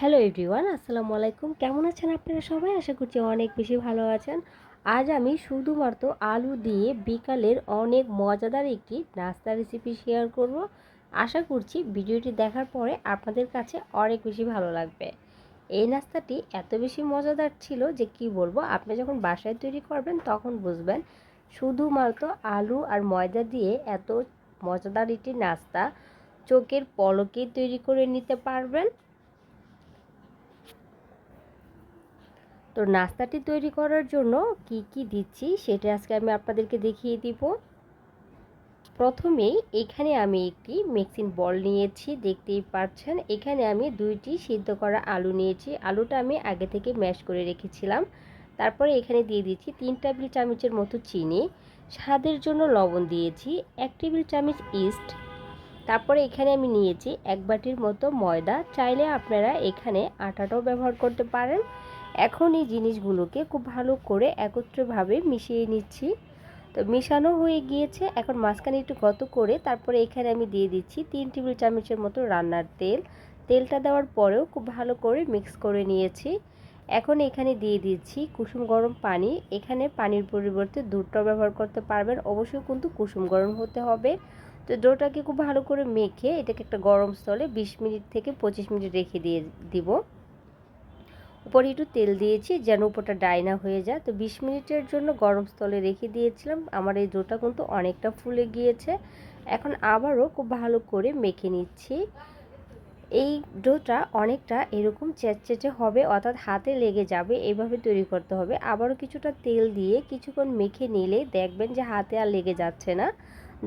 Hello everyone আসসালামু আলাইকুম। কেমন আছেন আপনারা সবাই? আশা করছি অনেক বেশি ভালো আছেন। আজ আমি শুধুমাত্র আলু দিয়ে বিকালের অনেক মজাদার একটি নাস্তা রেসিপি শেয়ার করব। আশা করছি ভিডিওটি দেখার পরে আপনাদের কাছে অনেক বেশি ভালো লাগবে। এই নাস্তাটি এত বেশি মজাদার ছিল যে কি বলব, আপনি যখন বাসায় তৈরি করবেন তখন বুঝবেন শুধুমাত্র আলু আর ময়দা দিয়ে এত মজাদার একটি নাস্তা। চোখের পলকে তৈরি করে নিতে পারবেন। তো নাস্তাটি তৈরি করার জন্য কি কি দিচ্ছি সেটা আজকে আমি আপনাদেরকে দেখিয়ে দিব। প্রথমেই এখানে আমি একটি মিক্সিং বল নিয়েছি, দেখতেই পাচ্ছেন। এখানে আমি দুইটি সিদ্ধ করা আলু নিয়েছি। আলুটা আমি আগে থেকে ম্যাশ করে রেখেছিলাম। তারপরে এখানে দিয়ে দিচ্ছি তিন টেবিল চামচের মতো চিনি, স্বাদের জন্য লবণ দিয়েছি, এক টেবিল চামচ ইস্ট। তারপরে এখানে আমি নিয়েছি এক বাটির মতো ময়দা। চাইলে আপনারা এখানে আটাটাও ব্যবহার করতে পারেন। এখন এই জিনিসগুলোকে খুব ভালো করে একত্রভাবে মিশিয়ে নিচ্ছি। তো মিশানো হয়ে গিয়েছে। এখন মাঝখানে একটু গত করে তারপরে এখানে আমি দিয়ে দিচ্ছি তিন টেবিল চামচের মতো রান্নার তেল। তেলটা দেওয়ার পরেও খুব ভালো করে মিক্স করে নিয়েছি। এখন এখানে দিয়ে দিচ্ছি কুসুম গরম পানি। এখানে পানির পরিবর্তে দুধটাও ব্যবহার করতে পারবেন। অবশ্যই কিন্তু কুসুম গরম হতে হবে। তো ডোটাকে খুব ভালো করে মেখে এটাকে একটা গরম স্থলে বিশ মিনিট থেকে পঁচিশ মিনিট রেখে দিয়ে দিব। উপরে একটু তেল দিয়েছি, যেন উপরটা ডাইনা হয়ে যায়। তো বিশ মিনিটের জন্য গরম স্থলে রেখে দিয়েছিলাম। আমার এই ডোটা কিন্তু অনেকটা ফুলে গিয়েছে। এখন আবারও খুব ভালো করে মেখে নিচ্ছি। এই ডোটা অনেকটা এরকম চেঁচেচে হবে, অর্থাৎ হাতে লেগে যাবে এইভাবে তৈরি করতে হবে। আবারও কিছুটা তেল দিয়ে কিছুক্ষণ মেখে নিলে দেখবেন যে হাতে আর লেগে যাচ্ছে না।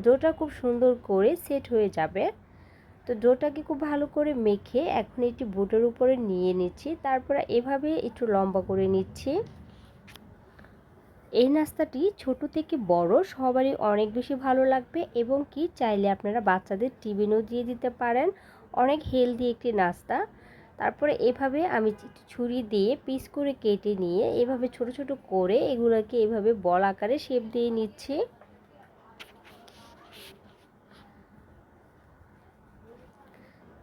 ডোটা খুব সুন্দর করে সেট হয়ে যাবে। তো ডোটাকে খুব ভালো করে মেখে এখন একটি বুটের উপরে নিয়ে নিচ্ছি। তারপরে এভাবে একটু লম্বা করে নিচ্ছি। এই নাস্তাটি ছোট থেকে বড়, সবারই অনেক বেশি ভালো লাগবে এবং কি চাইলে আপনারা বাচ্চাদের টিফিনও দিয়ে দিতে পারেন। অনেক হেলদি একটি নাস্তা। তারপরে এভাবে আমি ছুরি দিয়ে পিস করে কেটে নিয়ে এভাবে ছোট ছোট করে এগুলোকে এভাবে বল আকারে শেপ দিয়ে নিচ্ছি।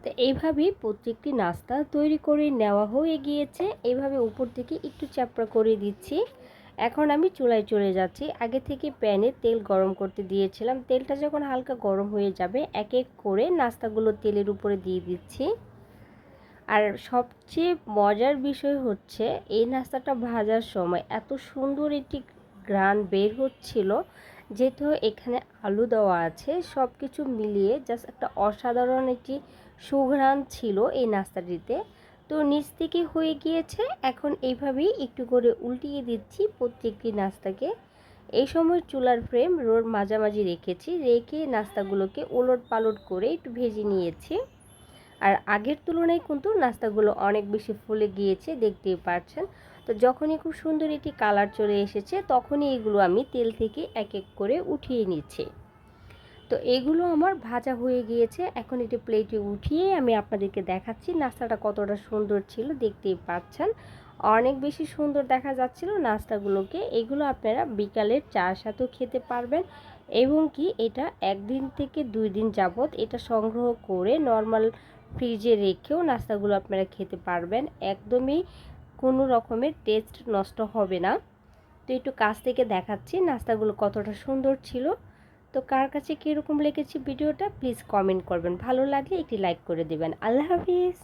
তো এইভাবেই প্রত্যেকটি নাস্তা তৈরি করে নেওয়া হয়ে গিয়েছে। এইভাবে উপর থেকে একটু চাপড়া করে দিচ্ছি। এখন আমি চুলায় চলে যাচ্ছি। আগে থেকে প্যানে তেল গরম করতে দিয়েছিলাম। তেলটা যখন হালকা গরম হয়ে যাবে, এক এক করে নাস্তাগুলো তেলের উপরে দিয়ে দিচ্ছি। আর সবচেয়ে মজার বিষয় হচ্ছে, এই নাস্তাটা ভাজার সময় এত সুন্দর একটি গ্রান বের হচ্ছিল, যেহেতু এখানে আলু দেওয়া আছে। সব কিছু মিলিয়ে জাস্ট একটা অসাধারণ একটি সুঘ্রাণ ছিল এই নাস্তাটিতে তো নিচ থেকে হয়ে গিয়েছে, এখন এইভাবেই একটু করে উল্টিয়ে দিচ্ছি প্রত্যেকটি নাস্তাকে। এই সময় চুলার ফ্রেম রোড মাঝামাঝি রেখেছি, রেখে নাস্তাগুলোকে ওলট পালট করে একটু ভেজে নিয়েছি। আর আগের তুলনায় কিন্তু নাস্তাগুলো অনেক বেশি ফুলে গিয়েছে, দেখতেই পাচ্ছেন তো যখনই খুব সুন্দর একটি কালার চলে এসেছে, তখনই এগুলো আমি তেল থেকে এক এক করে উঠিয়ে নিচ্ছি। তো এগুলো আমার ভাজা হয়ে গিয়েছে। এখন এটি প্লেটে উঠিয়ে আমি আপনাদেরকে দেখাচ্ছি নাস্তাটা কতটা সুন্দর ছিল, দেখতেই পাচ্ছেন। অনেক বেশি সুন্দর দেখা যাচ্ছিল নাস্তাগুলোকে। এগুলো আপনারা বিকালের চার সাথেও খেতে পারবেন এবং কি এটা একদিন থেকে দুই দিন যাবত এটা সংগ্রহ করে নর্মাল ফ্রিজে রেখেও নাস্তাগুলো আপনারা খেতে পারবেন। একদমই কোনো রকমের টেস্ট নষ্ট হবে না। তো একটু কাছ থেকে দেখাচ্ছি নাস্তাগুলো কতটা সুন্দর ছিল। তো কার কাছে কীরকম লেগেছে ভিডিওটা প্লিজ কমেন্ট করবেন। ভালো লাগলে একটি লাইক করে দেবেন। আল্লাহ হাফিজ।